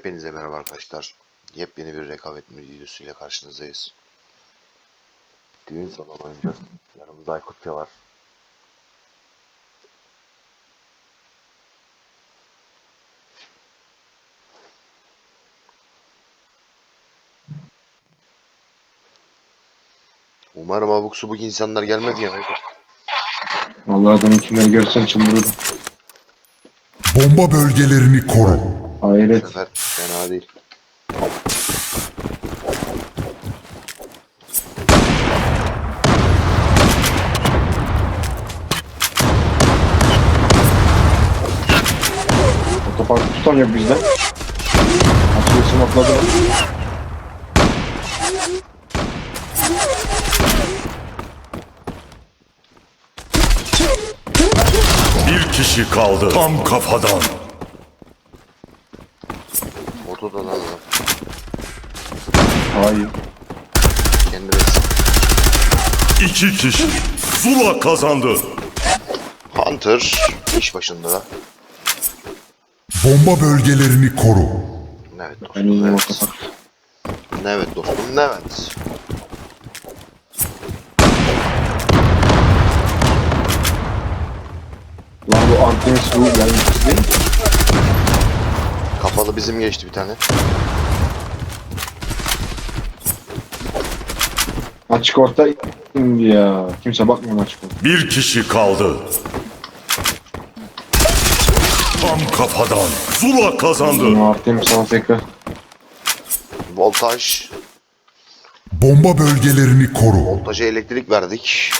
Hepinize merhaba arkadaşlar. Yepyeni bir rekabet videosuyla karşınızdayız. Düğün salonu oynayacağız. Yanımızda Aykut Bey var. Umarım abuk subuk insanlar gelmedi ya. Vallahi adamın kimleri görsen çıldırırım. Bomba bölgelerini koru. Bu Hayret. sefer fena değil. Otoparkı tutamıyor bizden. Açılışını atladı. Bir kişi kaldı. Tam kafadan. Ortada da adam. Hayır. Kendi besin. İki kişi. Zula kazandı. Hunter iş başında. Bomba bölgelerini koru. Evet Ben dostum. iyiyim Evet. otopark. Evet dostum. Evet. Lan bu Artemis bu yani Kapalı bizim geçti bir tane. Açık orta indi ya. Kimse bakmıyor açık orta. Bir kişi kaldı. Tam kafadan. Zula kazandı. Bunu Artemis AFK. Voltaj. Bomba bölgelerini koru. Voltaja elektrik verdik.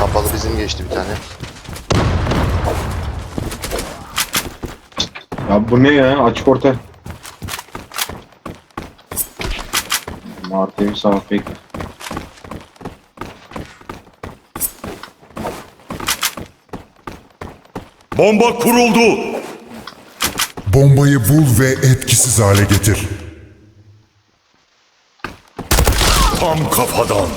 Kapalı bizim geçti bir tane. Ya bu ne ya? Açık orta. Artemis AFK. Bomba kuruldu. Bombayı bul ve etkisiz hale getir. Tam kafadan.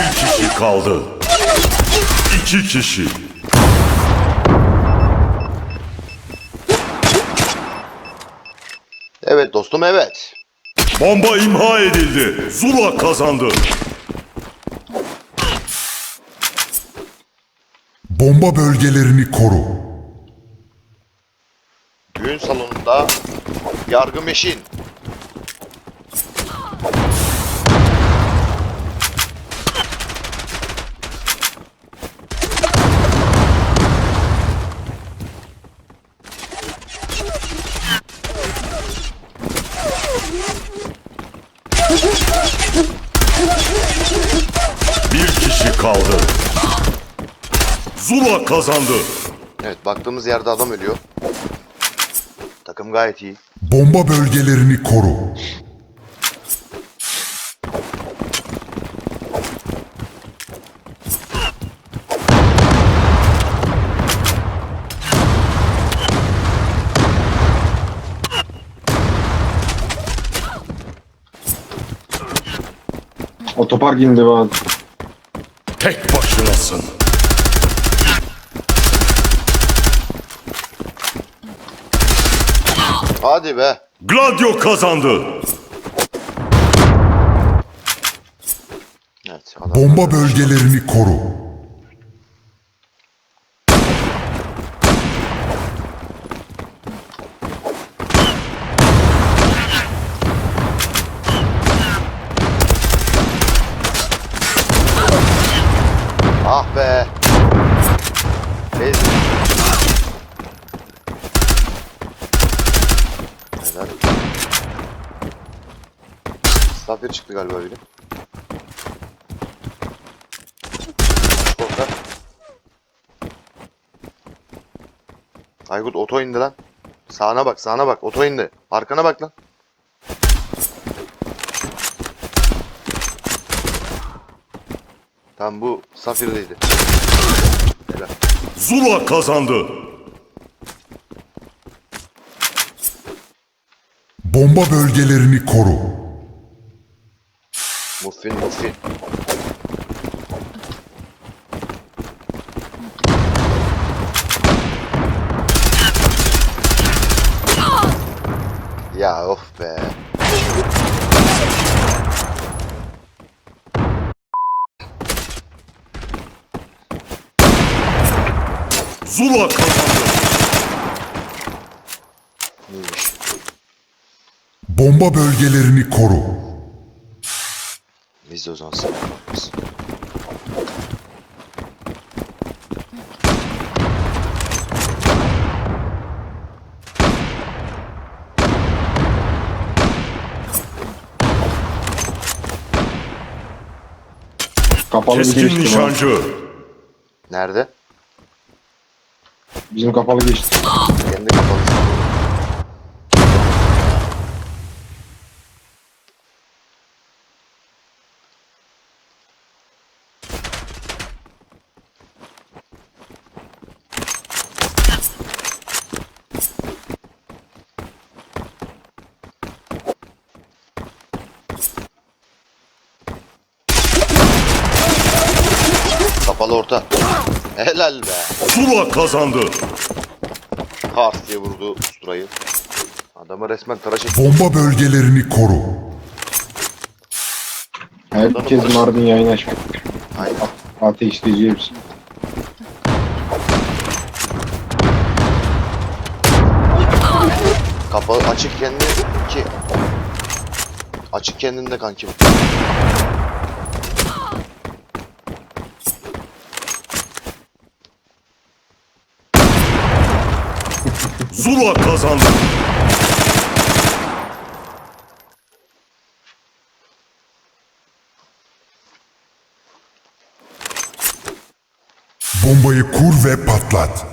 Bir kişi kaldı. İki kişi. Evet dostum evet. Bomba imha edildi. Zula kazandı. Bomba bölgelerini koru. Düğün salonunda yargı meşin. Bir kişi kaldı. Zula kazandı. Evet baktığımız yerde adam ölüyor. Takım gayet iyi. Bomba bölgelerini koru. Otopark indi bu başınasın. Hadi be. Gladio kazandı. Evet. Bomba bölgelerini koru. Ah be. Bez. Helal. Stafir çıktı galiba biri. Korkak. Aykut oto indi lan. Sağına bak sağına bak oto indi. Arkana bak lan. Tamam bu Safir'deydi. Helal. Zula kazandı. Bomba bölgelerini koru. Muffin muffin. Ya of be. Zula kazandı. Bomba bölgelerini koru. Biz de o zaman yaparız. Kapalı bir Keskin bu. nişancı. Nerede? Bizim kapalı geçti. Kendi kapalı. Kapalı orta. Helal be. Zula kazandı. Hars diye vurdu usturayı. Adamı resmen tıraş etti. Bomba bölgelerini koru. Herkes Mardin yayın açmış. Aynen. Ateşleyici hepsi. Kapalı açık kendi ki. Açık kendinde kankim. Zula kazandı. Bombayı kur ve patlat.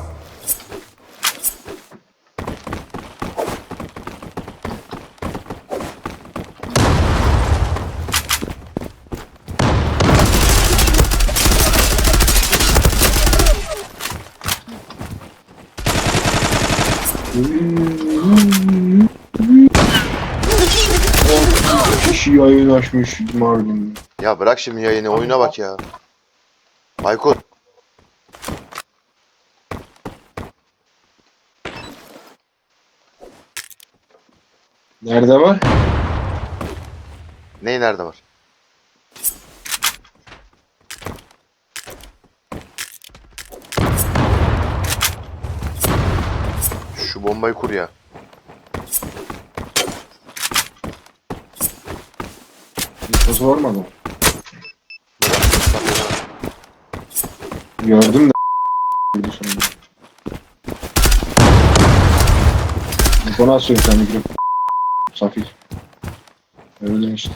Kişi yayın açmış Mardin. Ya bırak şimdi yayını oyuna bak ya. Aykut. Nerede var? Ney nerede var? Şu bombayı kur ya. Adam? Gördüm de sonunda. Mikrofonu açıyorum sen mikrofon. Safir. Öyle işte.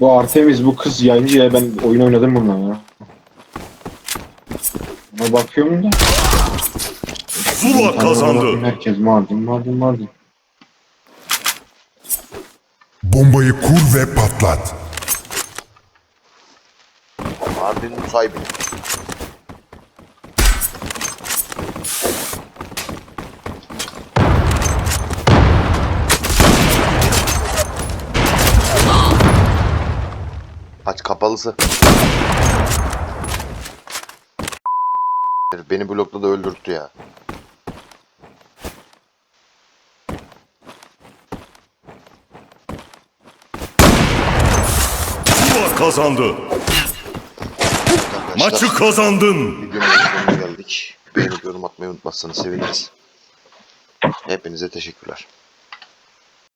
Bu Artemis bu kız yayıncı ya ben oyun oynadım bununla ya. Ama bakıyorum da. Zula kazandı. Herkes Mardin Mardin Mardin. Bombayı kur ve patlat. Mardin sahibi. Aç kapalısı. Beni blokta da öldürttü ya. Zula kazandı. Arkadaşlar, Maçı kazandın. videonun sonuna geldik. Beğenip yorum atmayı unutmazsanız seviniriz. Hepinize teşekkürler.